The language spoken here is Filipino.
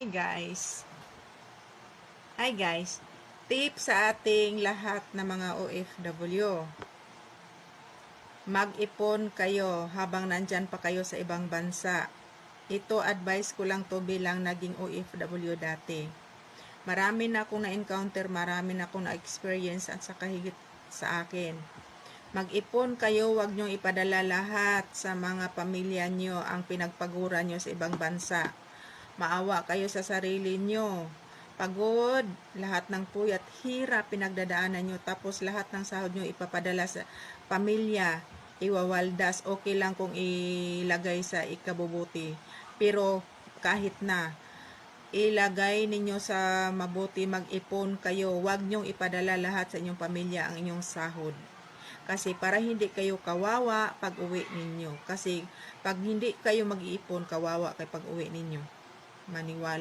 Hi guys. Hi guys. Tip sa ating lahat na mga OFW. Mag-ipon kayo habang nandyan pa kayo sa ibang bansa. Ito advice ko lang to bilang naging OFW dati. Marami na akong na-encounter, marami na akong na-experience at saka higit sa akin. Mag-ipon kayo, wag niyong ipadala lahat sa mga pamilya niyo ang pinagpagura niyo sa ibang bansa. Maawa kayo sa sarili nyo. Pagod, lahat ng puyat, hirap pinagdadaanan nyo. Tapos lahat ng sahod nyo ipapadala sa pamilya. Iwawaldas, okay lang kung ilagay sa ikabubuti. Pero kahit na, ilagay ninyo sa mabuti, mag-ipon kayo. Huwag nyong ipadala lahat sa inyong pamilya ang inyong sahod. Kasi para hindi kayo kawawa pag uwi ninyo. Kasi pag hindi kayo mag-iipon, kawawa kay pag uwi ninyo. Maniwala